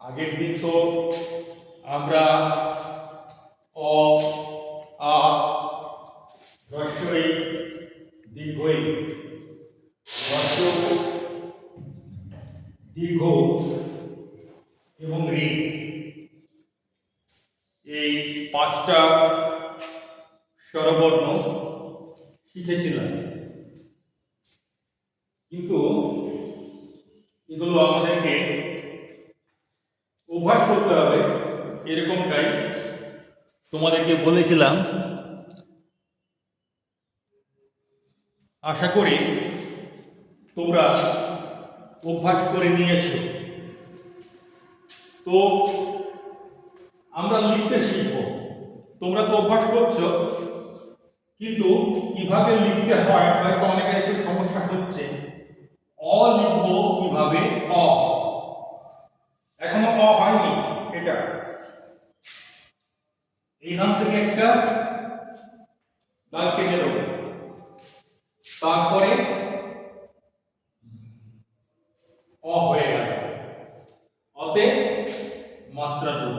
আগের দিন তো আমরা অ, আ হ্রস্বই দীর্ঘই হ্রস্ব দীর্ঘ এবং ঋ। এই পাঁচটা স্বরবর্ণ শিখেছিলাম কিন্তু এগুলো আমাদেরকে অভ্যাস করতে হবে এরকমটাই তোমাদেরকে বলেছিলাম, আশা করি তোমরা অভ্যাস করে নিয়েছো। তো আমরা লিখতে শিখব। তোমরা তো অভ্যাস করছ, কিন্তু কীভাবে লিখতে হয় হয়তো অনেকের একটু সমস্যা হচ্ছে। অ লিখব কীভাবে অ। এখনও অ হয়নি এটা এইখান থেকে একটা দাগ কেটে তারপরে অ হয়ে গেল। অতে মাত্রা দেব।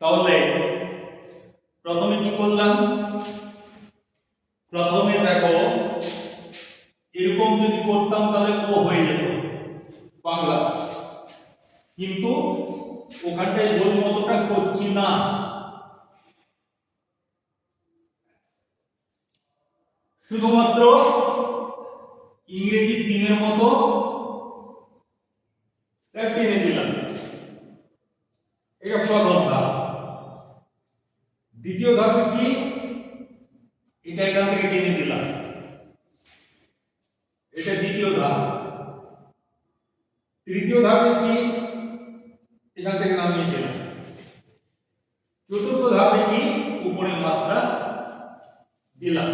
তাহলে প্রথমে কি করলাম? প্রথমে দেখো, এরকম যদি করতাম তাহলে ও হয়ে যেত। বাংলা। কিন্তু ওখানটায় গোল মতোটা করছি না। শুধুমাত্র ইংরেজি তিনের মতো টেনে দিলাম এটা প্রথম ধাপ দ্বিতীয় ধাপে কি? এটা এখান থেকে টেনে দিলাম এটা দ্বিতীয় ধাপ। তৃতীয় ধাপে কি? এখান থেকে নামিয়ে দিলাম চতুর্থ ধাপে কি? উপরের মাত্রা দিলাম।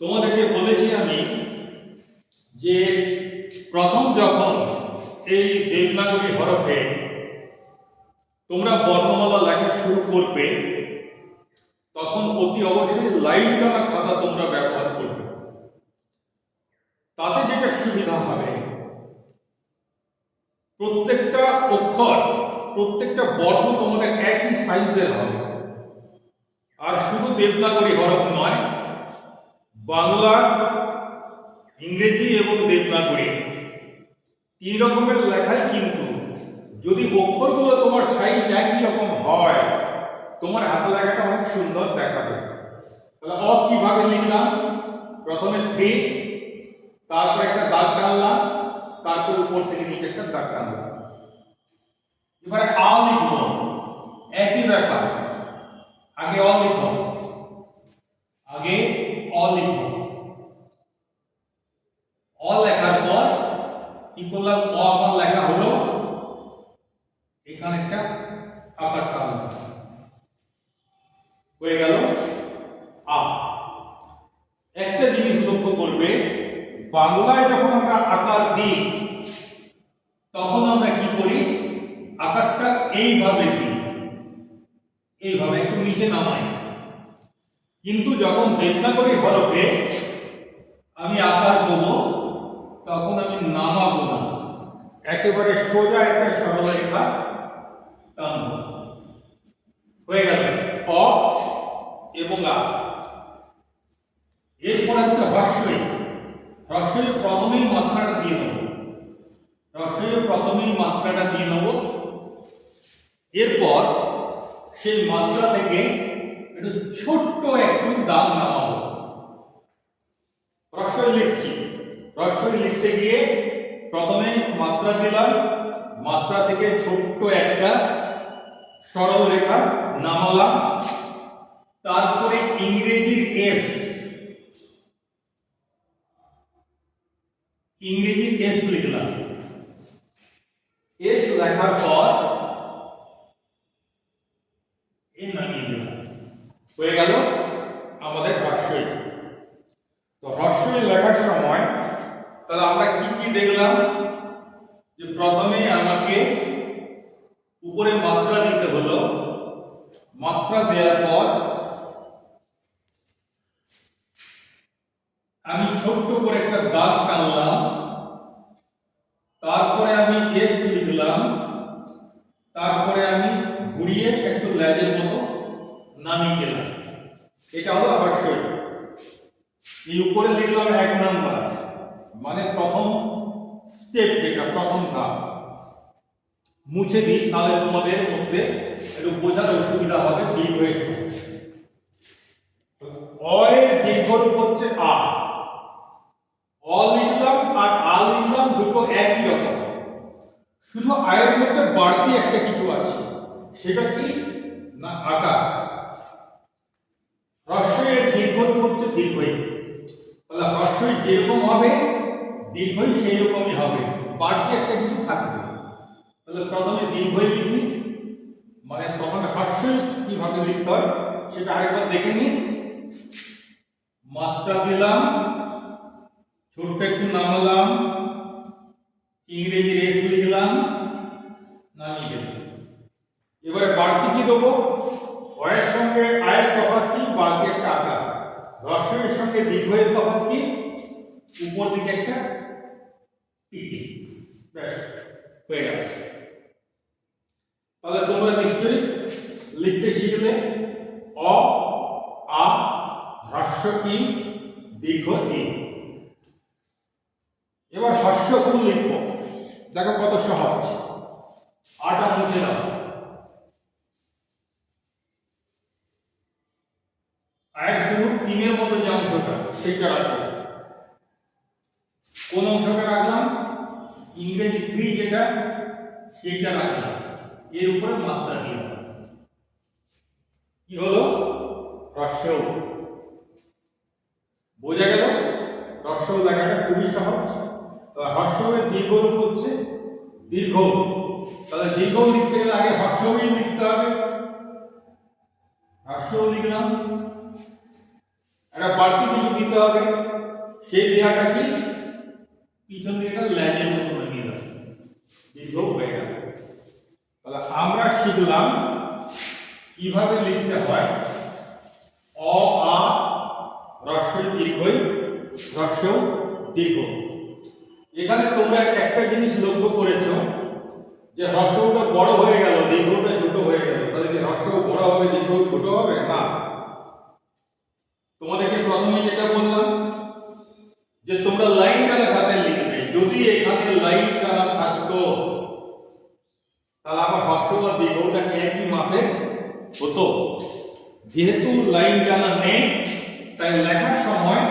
তোমাদেরকে বলেছি আমি যে প্রথম যখন এই দেবনাগরী হরফে তোমরা বর্ণমালা লেখা শুরু করবে, তখন অতি অবশ্যই লাইন টানা খাতা তোমরা ব্যবহার করবে। তাতে যেটা সুবিধা হবে প্রত্যেকটা অক্ষর, প্রত্যেকটা বর্ণ তোমাদের একই সাইজের হবে। আর শুধু দেবনাগরী হরফ নয়, বাংলা, ইংরেজি এবং দেবনাগরী। তিন রকমের লেখাই কিন্তু যদি অক্ষরগুলো তোমার সাইজ একই রকম হয়, তোমার হাতে লেখাটা অনেক সুন্দর দেখাবে। তাহলে অ কীভাবে লিখলাম? প্রথমে থ্রি তারপর একটা দাগ টানলাম। তারপর উপর থেকে নিচে একটা দাগ টানলাম এবারে আ লিখব। একই ব্যাপার। আগে অ লিখব। আগে অ লিখব। অ লেখার পর করলাম? অ আমার লেখা হলো। এখানে একটা আকার টানলাম। হয়ে গেল আ। একটা জিনিস লক্ষ্য করবে, বাংলায় দিই তখন আমরা কি করি? আকারটা এইভাবে দিই। এইভাবে একটু নিচে নামাই। কিন্তু যখন দেবনাগরী হরফে আমি আকার দেবো, তখন আমি নামাবো না। একেবারে সোজা একটা সরলরেখা টানব। হয়ে গেল। অ এবং আ। এরপর হচ্ছে হ্রস্বই হ্রস্বই প্রথমেই মাত্রাটা দিয়ে নেব। হ্রস্বই প্রথমেই মাত্রাটা দিয়ে নেব। এরপর সেই মাত্রা থেকে একটু ছোট্ট একটু দাগ নামাবো। রসই লিখছি। রসই লিখতে গিয়ে প্রথমে মাত্রা দিলাম। মাত্রা থেকে ছোট্ট একটা সরল রেখা নামালাম। তারপরে ইংরেজির এস ইংরেজির এস লিখলাম। এস লেখার পর এ নামিয়ে দিলাম। হয়ে গেল আমাদের হ্রস্বই তো হ্রস্বই লেখার সময় তাহলে আমরা কি কি দেখলাম? যে প্রথমে আমাকে উপরে মাত্রা দিতে হলো। মাত্রা দেওয়ার পর আমি ছোট্ট করে একটা দাগ টানলাম। তারপরে আমি এস লিখলাম, তারপরে আমি ঘুরিয়ে একটু ল্যাজের মতো নামিয়ে গেলাম এটা হলো হর্ষই এই উপরে লিখলাম এক নাম্বার মানে প্রথম স্টেপ যেটা, প্রথম ধাপ। মুছে দিই, তাহলে তোমাদের মধ্যে একটু বোঝার অসুবিধা হবে দীর্ঘ এসে অয়ের দীর্ঘ হচ্ছে আ। অ লিখলাম আর আ লিখলাম দুটো একই রকম। শুধু আয়ের মধ্যে বাড়তি একটা কিছু আছে, সেটা কি? না, আকার। হ্রস্বয়ের দীর্ঘ হচ্ছে দীর্ঘই। তাহলে হ্রস্বই যেরকম হবে, দীর্ঘই সেই রকমই হবে। বাড়তি একটা কিছু থাকবে। তাহলে প্রথমে দীর্ঘই লিখি। মানে প্রথমে হ্রস্বই কীভাবে লিখতে হয়, সেটা আরেকবার দেখে নিই। মাত্রা দিলাম। ছোট্ট একটু নামালাম ইংরেজি রেস লিখলাম নামিয়ে গেলাম এবারে বাড়তি কি দেবো? অয়ের সঙ্গে আয়ের তফাৎ কি, বাড়তি একটা আকার। রসয়ের সঙ্গে দীর্ঘয়ের তফাৎ কি, উপর দিকে একটা ব্যাস, হয়ে গেল। তাহলে তোমরা নিশ্চয়ই লিখতে শিখলে অ, আ হ্রস্ব ই, দীর্ঘ ই এবার উ লিখব। দেখো কত সহজ। আটা মুছে দাও। আয়ের শুরু তিনের মতো যে অংশটা, সেইটা রাখব কোন অংশটা রাখলাম? ইংরেজি থ্রি যেটা, সেইটা রাখলাম। এর উপরে মাত্রা দিয়ে দাও। কি হলো? হ্রস্ব বোঝা গেল? হ্রস্ব লেখাটা খুবই সহজ। তাহলে হর্ষবের দীর্ঘ রূপ হচ্ছে দীর্ঘ। তাহলে দীর্ঘ লিখতে গেলে আগে হর্ষই লিখতে হবে। হর্ষ লিখলাম। একটা বাড়তি কিছু দিতে হবে। সেই দেহাটা কি? পিছন দিকে একটা ল্যাজের মতো লাগিয়ে দেবে দীর্ঘ হয়ে গেল। তাহলে আমরা শিখলাম কীভাবে লিখতে হয়। অ, আ হ্রস্বই দীর্ঘই হ্রস্ব দীর্ঘ। এখানে তোমরা একটা জিনিস লক্ষ্য করেছ, যে হ্রস্বটা বড় হয়ে গেল, দীর্ঘটা ছোট হয়ে গেল। তাহলে কি হ্রস্ব বড় হবে, দীর্ঘ ছোট হবে? না। তোমাদেরকে প্রথমে যেটা বললাম, যে তোমরা লাইন টানা খাতায় লিখবে। যদি এখানে লাইন টানা থাকতো, তাহলে আমার হ্রস্ব বা দীর্ঘটা একই মাপে হতো। যেহেতু লাইন টানা নেই, তাই লেখার সময়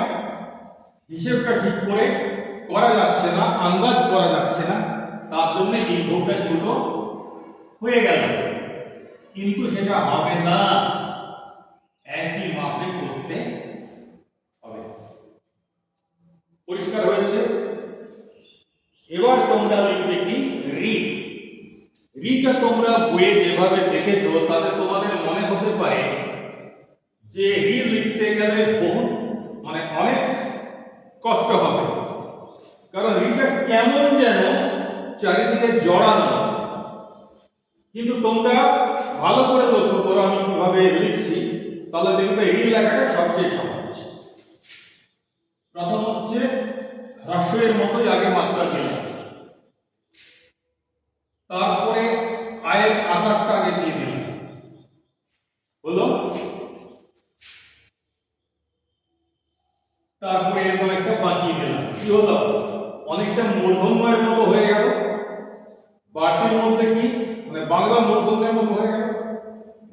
হিসেবটা ঠিক করে করা যাচ্ছে না, আন্দাজ করা যাচ্ছে না, তার জন্য দীর্ঘটা ছোট হয়ে গেল। কিন্তু সেটা হবে না। একই মাপে করতে হবে। পরিষ্কার হয়েছে। এবার তোমরা লিখবে কি? রি রিটা তোমরা বইয়ে যেভাবে দেখেছ, তাতে তোমাদের মনে হতে পারে যে রি লিখতে গেলে বহু মানে অনেক কষ্ট হবে। কেমন যেন চারিদিকে জড়ানো। কিন্তু তোমরা ভালো করে লক্ষ্য করো, আমি কীভাবে লিখছি। তাহলে দেখবে এই লেখাটা সবচেয়ে সহজ। প্রথম হচ্ছে হ্রস্বের মতোই আগে মাত্রা দিলাম তারপরে আয়ের আকারটা আগে দিয়ে দিলাম। হলো, তারপরে এরকম একটা বাঁকিয়ে দিলাম। কি হলো? অনেকটা মূর্ধন্যের মতো হয়ে গেল। বাড়তির মধ্যে কি? মানে বাংলা মূর্ধন্যের মতো হয়ে গেল।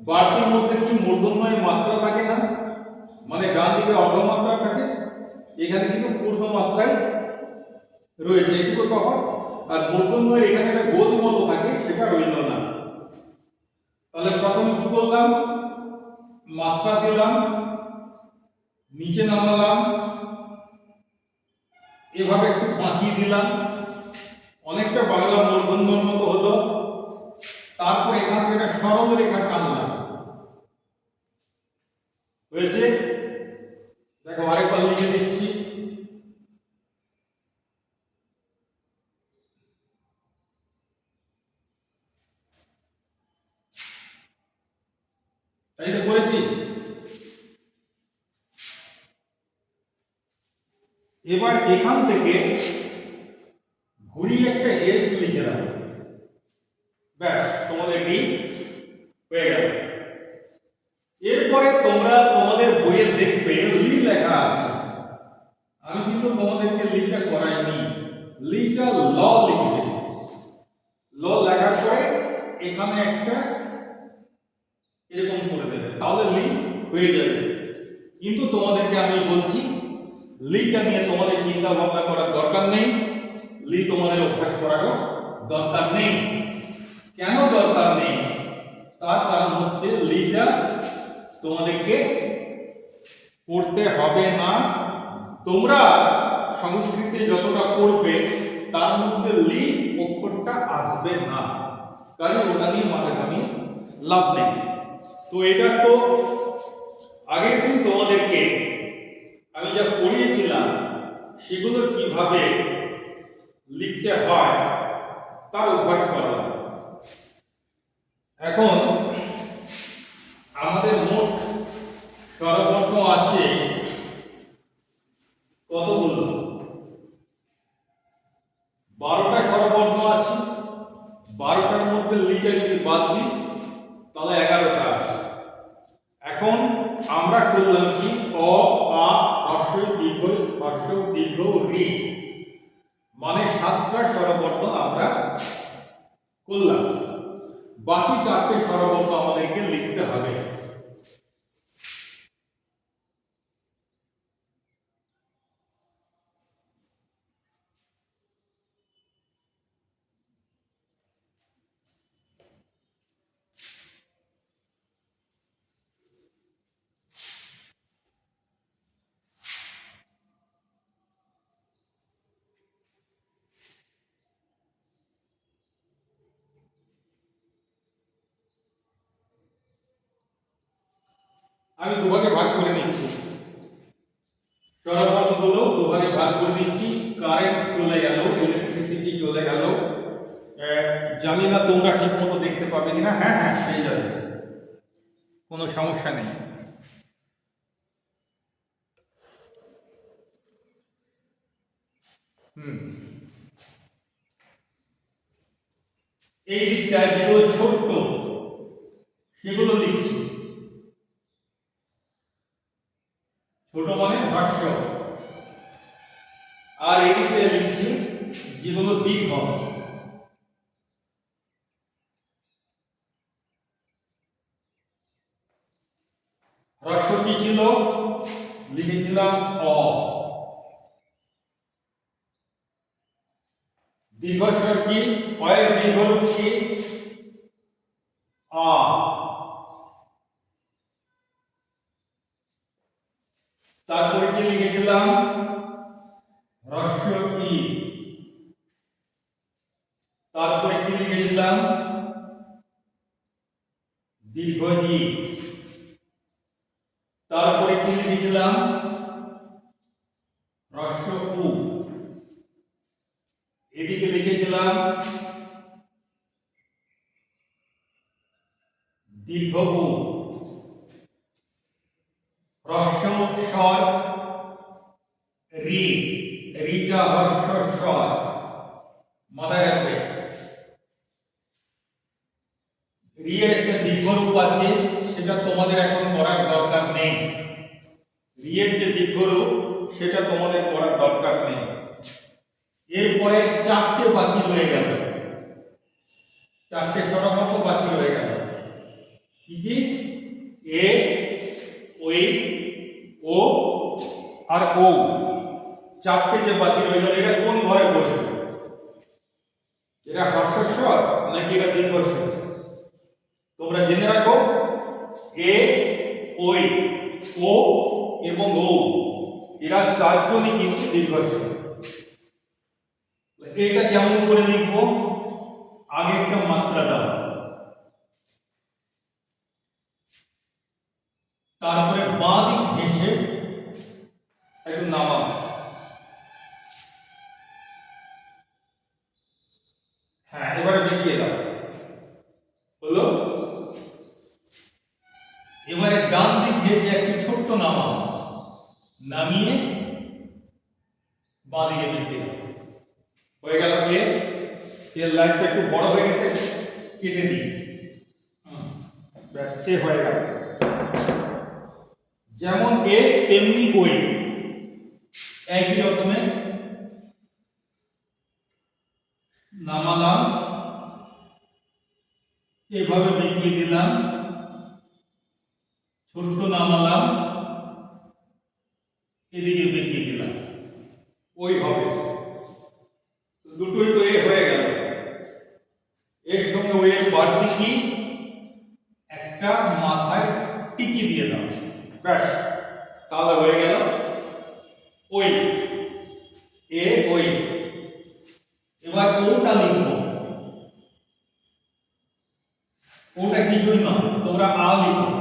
বাড়তির মধ্যে কি মূর্ধন্যয় মাত্রা থাকে না? মানে ডান দিকে অর্ধমাত্রা থাকে, এখানে কিন্তু পূর্ণ মাত্রায় রয়েছে। এটুকু তখন আর মূর্ধন্যের এখানে একটা গোল মতো থাকে, সেটা রইল না। তাহলে প্রথমে কি করলাম? মাত্রা দিলাম, নিচে নামালাম। এভাবে একটু বাঁকিয়ে দিলাম। অনেকটা বাংলা বন্ধুর মতো হলো। তারপর এখান থেকে একটা সরল রেখা টানলাম। হয়েছে দেখো আরেকবার লিখে দিচ্ছি তাই তো করেছি এবার এখান থেকে ঘুরিয়ে একটা এস লিখে দাও। ব্যাস, তোমাদের কি হয়ে গেল। এরপরে তোমরা তোমাদের বইয়ে দেখবে লি লেখা আছে। আমি কিন্তু তোমাদেরকে লিটা করাইনি। লিটা ল লিখবে। ল লেখার পরে এখানে একটা এরকম করে দেবে। তাহলে লি হয়ে যাবে। কিন্তু তোমাদেরকে আমি বলছি লিটা নিয়ে তোমাদের চিন্তা ভাবনা করার দরকার নেই। লি তোমাদের অভ্যাস করারও দরকার নেই। কেন দরকার নেই? তার কারণ হচ্ছে লিটা তোমাদেরকে পড়তে হবে না। তোমরা সংস্কৃতে যতটা পড়বে তার মধ্যে লি অক্ষরটা আসবে না। কারণ ওটা নিয়ে মাথা কামিয়ে লাভ নেই। তো এটা তো আগের দিন তোমাদেরকে আমি যা পড়িয়েছিলাম, সেগুলো কীভাবে লিখতে হয় তার অভ্যাস করালাম। এখন আমাদের মোট স্বরবর্ণ আছে কতগুলো বারোটা স্বরবর্ণ আছে, বারোটার মধ্যে লিটা যদি বাদ দিই তাহলে এগারোটা আছে এখন আমরা করলাম কি অ আ হর্ষ দীর্ঘ হর্ষ দীর্ঘ রি মানে সাতটা স্বরবর্ণ আমরা করলাম বাকি চারটে স্বরবর্ণ আমাদেরকে লিখতে হবে আমি দুভাগে ভাগ করে নিচ্ছি। স্বরবর্ণগুলো দুভাগে ভাগ করে নিচ্ছি কারেন্ট চলে গেল ইলেকট্রিসিটি চলে গেল। জানি না তোমরা ঠিক মতো দেখতে পাবে কিনা। হ্যাঁ হ্যাঁ সেই যাবে। কোনো সমস্যা নেই। এই দিকটা যেগুলো ছোট্ট, সেগুলো লিখছি। ছোট মানে ভাষ্য। আর এদিকে লিখছি যেগুলো দীর্ঘ। হ্রস্ব কি ছিল, লিখেছিলাম অ। দীর্ঘস্বর কি? অয়ের দীর্ঘরূপ কি? আ। তারপরে কি লিখেছিলাম হ্রস্ব ই তারপরে কি লিখেছিলাম দীর্ঘ ই তারপরে কি লিখেছিলাম হ্রস্ব এদিকে লিখেছিলাম দীর্ঘ উ হ্রস্ব স্বর রি রিটা হর্ষ স্বর মাথায় রাখবে রি এর একটা দীর্ঘরূপ আছে সেটা তোমাদের এখন করার দরকার নেই রি এর যে দীর্ঘরূপ সেটা তোমাদের করার দরকার নেই। এরপরে চারটে বাকি রয়ে গেল। চারটে স্বরবর্ণ বাকি রয়ে গেল। কি কি? এ ওই ও, আর ও। চারটে যে বাকি রয়ে গেল এটা কোন ঘরে বসবে এটা হর্ষস্বর নাকি এটা দীর্ঘস্বর তোমরা জেনে রাখো। এ, ওই, ও এবং ও। এরা চারজনই কিন্তু দীর্ঘস্বর এটা কেমন করে লিখব? আগে একটা মাত্রা দাও। তারপরে বাঁ দিক ঘেসে একটু নামাও। লাইনটা একটু বড় হয়ে গেছে, কেটে দিই। ব্যাস, এ হয়ে গেল। যেমন এ, তেমনি ওই একই রকমে নামালাম, এভাবে দেখিয়ে দিলাম, ছোট্ট নামালাম, এদিকে দেখিয়ে দিলাম। ওই হবে। দুটোই তো এ হয়ে গেল এর সঙ্গে ওই কি একটা মাথায় টিকি দিয়ে দাও। ব্যাস, তাহলে হয়ে গেল ওই। এ ওই। এবার ওটা লিখব। ওটা কিছুই নয় তোমরা আ লিখো।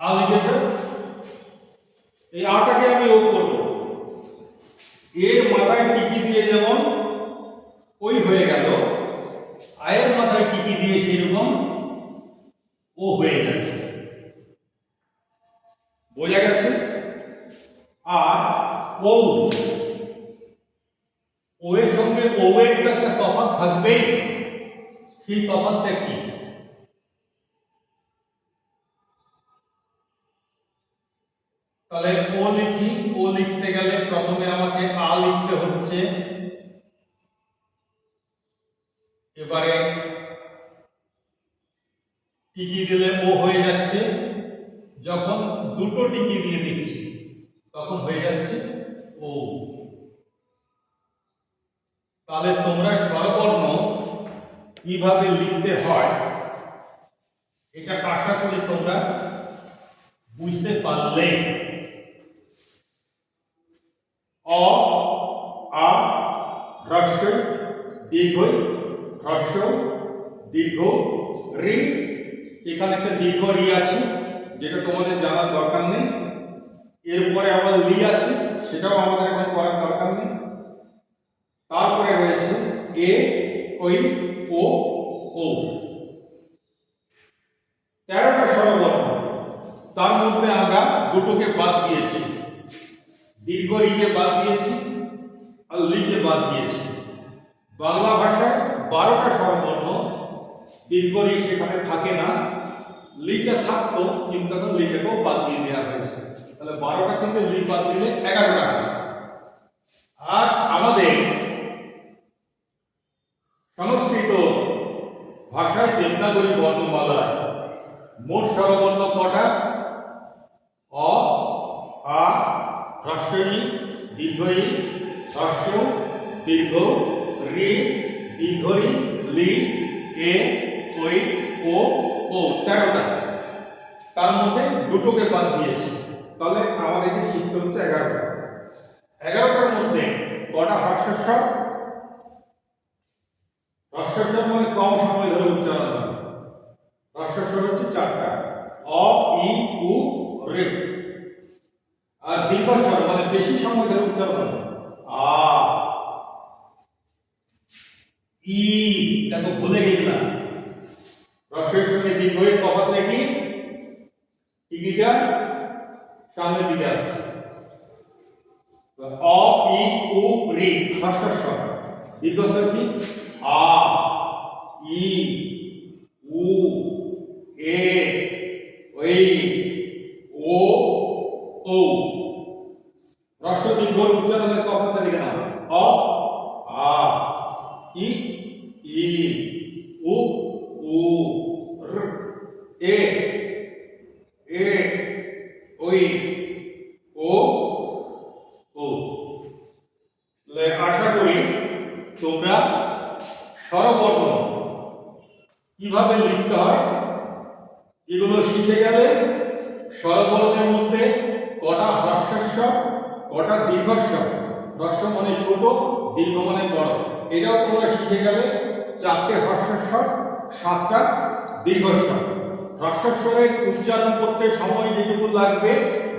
আ লিখেছ? এই আটাকে আমি ও করব। এর মাথায় টিকি দিয়ে যেমন ওই হয়ে গেল, আয়ের মাথায় টিকি দিয়ে সেরকম ও হয়ে যাচ্ছে বোঝা গেছে আর ও ও এর সঙ্গে ও এর তো একটা তফাৎ থাকবেই সেই তফাৎটা কি তাহলে ও লিখি ও লিখতে গেলে প্রথমে আমাকে আ লিখতে হচ্ছে এবারে টিকি দিলে ও হয়ে যাচ্ছে। যখন দুটো টিকি দিয়ে দিচ্ছি, তখন হয়ে যাচ্ছে ও। তাহলে তোমরা স্বরবর্ণ কীভাবে লিখতে হয়, এটা আশা করি তোমরা বুঝতে পারলে। অ আ, হ্রস্ব, দীর্ঘ হ্রস্ব, দীর্ঘ, রি। এখানে একটা দীর্ঘ রি আছে, যেটা তোমাদের জানার দরকার নেই। এরপরে আবার লি আছে, সেটাও আমাদের এখন করার দরকার নেই। তারপরে রয়েছে এ, ওই, ও ও। তেরোটা স্বরবর্ণ, তার মধ্যে আমরা দুটোকে বাদ দিয়েছি। দীর্ঘ রিকে বাদ দিয়েছি। আর লিকে বাদ দিয়েছি। বাংলা ভাষায় বারোটা স্বরবর্ণ রি সেখানে থাকে না। লিটা থাকতো, কিন্তু এখন লিটাকেও বাদ দিয়ে দেওয়া হয়েছে। তাহলে বারোটা থেকে লি বাদ দিলে এগারোটা আর আমাদের সংস্কৃত ভাষায় দেবনাগরী বর্ণমালায় মোট স্বরবর্ণ কটা? অ, আ হ্রস্বই দীর্ঘই হ্রস্ব দীর্ঘ রি দীর্ঘই লি, এ, ওই, ও ও, তেরোটা। তার মধ্যে দুটোকে বাদ দিয়েছি। তাহলে আমাদেরকে শিখতে হচ্ছে এগারোটা। এগারোটার মধ্যে কটা হ্রস্বস্বর? হ্রস্বস্বর মানে কম সময় ধরে উচ্চারণ হবে। হ্রস্বস্বর হচ্ছে চারটা। অ, ই, উ, রে। আর দীর্ঘস্বর মানে বেশি সময় ধরে উচ্চারণ হবে। আ, ই, দেখো ভুলে গেছিলাম। রসের সঙ্গে দীর্ঘের তফাৎ নাকি টিকিটা সামনের দিকে আসছে। অ, ই, উ, রি হ্রস্বস্বর দীর্ঘস্বর কি? আ, ই উ এ ওই ও ও হ্রস্ব দীর্ঘ উচ্চারণের তফাৎটা দিকে না অ আ ই ই উ উ র এ এ ওই সঠিকভাবে উচ্চারণ করতে সময় যেটুকু লাগবে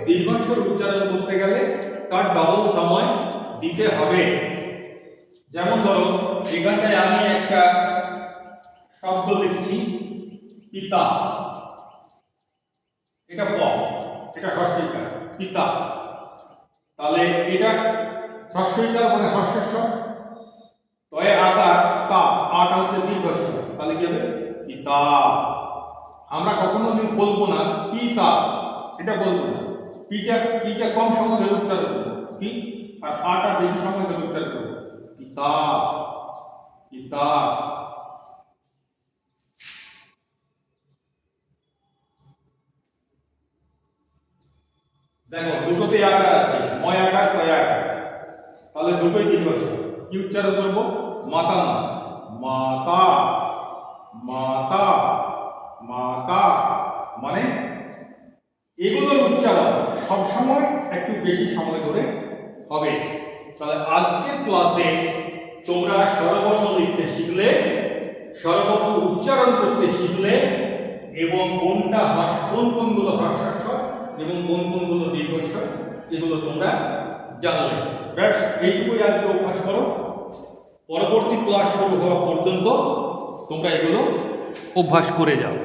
দীর্ঘস্বর উচ্চারণ করতে গেলে তার ডবল সময় দিতে হবে। যেমন ধরো এখানটায় আমি একটা শব্দ লিখছি, পিতা। এটা প, এটা হর্ষিকার পিতা। তাহলে এটা হর্ষিকার মানে হর্ষস্ব। তয়ে আকার, তা, আটা হচ্ছে দীর্ঘস্ব। তাহলে কি হবে? পিতা। আমরা কখনো বলব না পিতা এটা বলব না। পিটা পিটা কম সময় ধরে উচ্চারণ করব? পি আর আটা বেশি সময় ধরে উচ্চারণ করব? পিতা পিতা দেখো, দুটোতে আকার আছে, ময় আকার কয় আকার। তাহলে দুটোই দীর্ঘস্বর কি উচ্চারণ করব? মাতা না মাতা মাতা। মাতা মানে এগুলোর উচ্চারণ সবসময় একটু বেশি সময় ধরে হবে। তাহলে আজকের ক্লাসে তোমরা স্বরবর্ণ লিখতে শিখলে, স্বরবর্ণ উচ্চারণ করতে শিখলে, এবং কোনটা হ্রাস, কোন কোনগুলো হ্রাস্বস্বর এবং কোন কোনগুলো দীর্ঘস্বর, এগুলো তোমরা জানলে। ব্যাস, এইটুকুই আজকে অভ্যাস করো। পরবর্তী ক্লাস শুরু হওয়া পর্যন্ত তোমরা এগুলো অভ্যাস করে যাও।